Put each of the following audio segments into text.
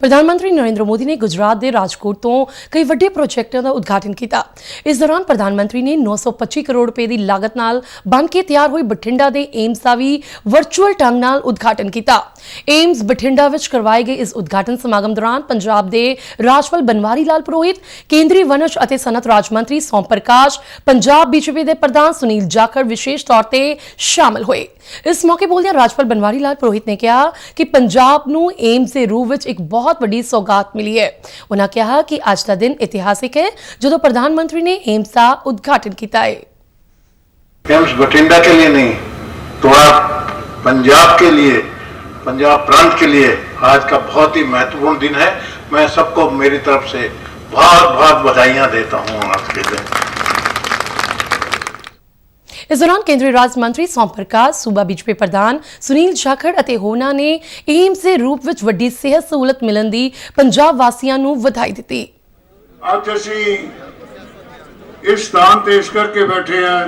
ਪ੍ਰਧਾਨ ਮੰਤਰੀ ਨਰਿੰਦਰ ਮੋਦੀ ਨੇ ਗੁਜਰਾਤ ਦੇ ਰਾਜਕੋਟ ਤੋਂ ਕਈ ਵੱਡੇ ਪ੍ਰੋਜੈਕਟਾਂ ਦਾ ਉਦਘਾਟਨ ਕੀਤਾ। ਇਸ ਦੌਰਾਨ ਪ੍ਰਧਾਨ ਮੰਤਰੀ ਨੇ 925 ਕਰੋੜ ਰੁਪਏ ਦੀ ਲਾਗਤ ਨਾਲ ਬਣ ਕੇ ਤਿਆਰ ਹੋਈ ਬਠਿੰਡਾ ਦੇ ਏਮਸ ਦਾ ਵੀ ਵਰਚੁਅਲ ਢੰਗ ਨਾਲ ਉਦਘਾਟਨ ਕੀਤਾ। ਏਮਸ ਬਠਿੰਡਾ ਵਿੱਚ ਕਰਵਾਏ ਗਏ ਇਸ ਉਦਘਾਟਨ ਸਮਾਗਮ ਦੌਰਾਨ ਪੰਜਾਬ ਦੇ ਰਾਜਪਾਲ ਬਨਵਾਰੀ ਲਾਲ ਪੁਰੋਹਿਤ, ਕੇਂਦਰੀ ਵਨਜ ਅਤੇ ਸਨਅਤ ਰਾਜ ਮੰਤਰੀ ਸੋਮ ਪ੍ਰਕਾਸ਼, ਪੰਜਾਬ ਬੀਜੇਪੀ ਦੇ ਪ੍ਰਧਾਨ ਸੁਨੀਲ ਜਾਖੜ ਵਿਸ਼ੇਸ਼ ਤੌਰ ਤੇ ਸ਼ਾਮਲ ਹੋਏ। ਇਸ ਮੌਕੇ ਬੋਲਦਿਆਂ ਰਾਜਪਾਲ ਬਨਵਾਰੀ ਲਾਲ ਪੁਰੋਹਿਤ ਨੇ ਕਿਹਾ ਕਿ ਪੰਜਾਬ ਨੂੰ ਏਮਸ ਦੇ ਰੂਪ ਵਿੱਚ ਇੱਕ ਬਹੁਤ ਵੱਡੀ ਸੌਗਾਤ ਮਿਲੀ ਹੈ ਉਹਨਾਂ ਕਿਹਾ ਕਿ ਅੱਜ ਦਾ ਦਿਨ ਇਤਿਹਾਸਿਕ ਹੈ ਜਦੋਂ ਪ੍ਰਧਾਨ ਮੰਤਰੀ ਨੇ ਏਮਸ ਦਾ ਉਦਘਾਟਨ ਕੀਤਾ ਹੈ एम्स बठिंडा के लिए नहीं थोड़ा पंजाब के लिए पंजाब प्रांत के लिए आज का बहुत ही महत्वपूर्ण दिन है मैं सबको मेरी तरफ से बहुत बहुत बधाइयां देता हूं आज के दिन ਇਸ ਦੌਰਾਨ ਕੇਂਦਰੀ ਰਾਜ ਮੰਤਰੀ ਸੋਮ ਪ੍ਰਕਾਸ਼, ਸੂਬਾ ਬੀਜੇਪੀ ਪ੍ਰਧਾਨ ਸੁਨੀਲ ਜਾਖੜ ਅਤੇ ਹੋਰਨਾਂ ਨੇ ਏਮਸ ਦੇ ਰੂਪ ਵਿੱਚ ਵੱਡੀ ਸਿਹਤ ਸਹੂਲਤ ਮਿਲਣ ਦੀ ਪੰਜਾਬ ਵਾਸੀਆਂ ਨੂੰ ਵਧਾਈ ਦਿੱਤੀ। ਅੱਜ ਅਸੀਂ ਇਸ ਸਥਾਨ ਤੇ ਇਸ ਕਰਕੇ ਬੈਠੇ ਹਾਂ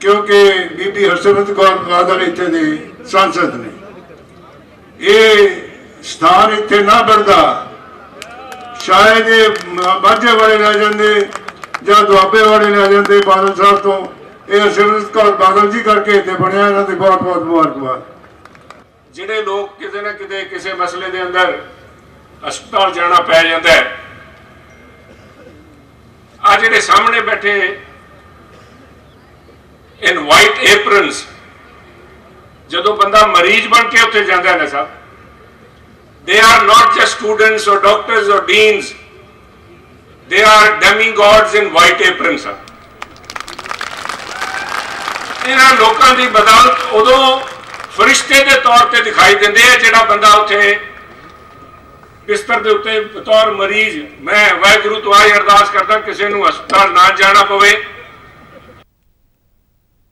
ਕਿਉਂਕਿ ਬੀਬੀ ਹਰਸਿਮਰਤ ਕੌਰ ਬਾਦਲ ਇੱਥੇ ਦੇ ਸੰਸਦ ਨੇ। ਇਹ ਸਥਾਨ ਇੱਥੇ ਨਾ ਬਣਦਾ, ਸ਼ਾਇਦ ਇਹ ਮਾਝੇ ਵਾਲੇ ਲੈ ਜਾਂਦੇ ਜਾਂ ਦੁਆਬੇ ਵਾਲੇ ਲੈ ਜਾਂਦੇ ਬਾਦਲ ਸਾਹਿਬ ਤੋਂ। ਇਹ ਅਸ਼ਰਜ ਕੌਰ ਬਾਦਲ ਜੀ ਕਰਕੇ ਇੱਥੇ ਬਣਿਆ, ਇਹਨਾਂ ਦੀ ਬਹੁਤ ਬਹੁਤ ਮੁਬਾਰਕਬਾਦ। ਜਿਹੜੇ ਲੋਕ ਕਿਤੇ ਨਾ ਕਿਤੇ ਕਿਸੇ ਮਸਲੇ ਦੇ ਅੰਦਰ ਹਸਪਤਾਲ ਜਾਣਾ ਪੈ ਜਾਂਦਾ ਹੈ ਆ ਜਿਹੜੇ ਸਾਹਮਣੇ ਬੈਠੇ ਇਨ ਵਾਈਟ ਐਪਰਨਸ ਜਦੋਂ ਬੰਦਾ ਮਰੀਜ਼ ਬਣ ਕੇ ਉੱਥੇ ਜਾਂਦਾ ਨੇ ਸਾਹਿਬ, they are not just students or doctors or deans, they are demigods in white aprons, sir ਇਹਨਾਂ ਲੋਕਾਂ ਦੀ ਬਦੌਲਤ ਉਦੋਂ ਫਰਿਸ਼ਤੇ ਦੇ ਤੌਰ ਤੇ ਦਿਖਾਈ ਦਿੰਦੇ ਆ, ਜਿਹੜਾ ਬੰਦਾ ਉੱਥੇ ਬਿਸਤਰ ਦੇ ਉੱਤੇ ਬਤੌਰ ਮਰੀਜ਼, ਮੈਂ ਵਾਹਿਗੁਰੂ ਤੋਂ ਆਈ ਅਰਦਾਸ ਕਰਦਾ, ਕਿਸੇ ਨੂੰ ਹਸਪਤਾਲ ਨਾ ਜਾਣਾ ਪਵੇ।